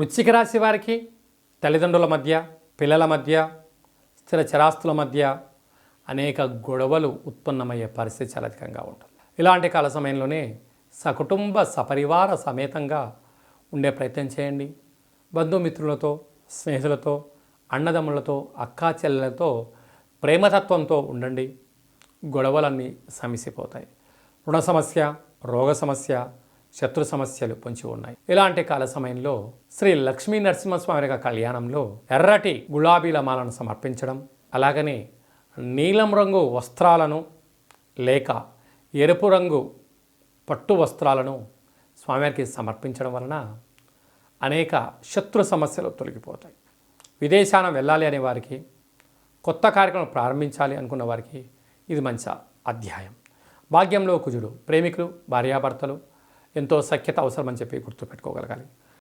వృశ్చిక రాశి వారికి తల్లిదండ్రుల మధ్య పిల్లల మధ్య స్థిర చరాస్తుల మధ్య అనేక గొడవలు ఉత్పన్నమయ్యే పరిస్థితి చాలా అధికంగా ఉంటుంది. ఇలాంటి కాల సమయంలోనే సకుటుంబ సపరివార సమేతంగా ఉండే ప్రయత్నం చేయండి. బంధుమిత్రులతో స్నేహితులతో అన్నదమ్ములతో అక్కా చెల్లెలతో ప్రేమతత్వంతో ఉండండి. గొడవలన్నీ సమసిపోతాయి. రుణ సమస్య రోగ సమస్య శత్రు సమస్యలు పొంచి ఉన్నాయి. ఇలాంటి కాల సమయంలో శ్రీ లక్ష్మీ నరసింహస్వామి యొక్క కళ్యాణంలో ఎర్రటి గులాబీల మాలను సమర్పించడం అలాగనే నీలం రంగు వస్త్రాలను లేక ఎరుపు రంగు పట్టు వస్త్రాలను స్వామివారికి సమర్పించడం వలన అనేక శత్రు సమస్యలు తొలగిపోతాయి. విదేశాన వెళ్ళాలి అనే వారికి కొత్త కార్యక్రమం ప్రారంభించాలి అనుకున్న వారికి ఇది మంచి అధ్యాయం. భాగ్యంలో కుజుడు ప్రేమికులు భార్యాభర్తలు ఎంతో సఖ్యత అవసరమని చెప్పి గుర్తుపెట్టుకోగలగాలి.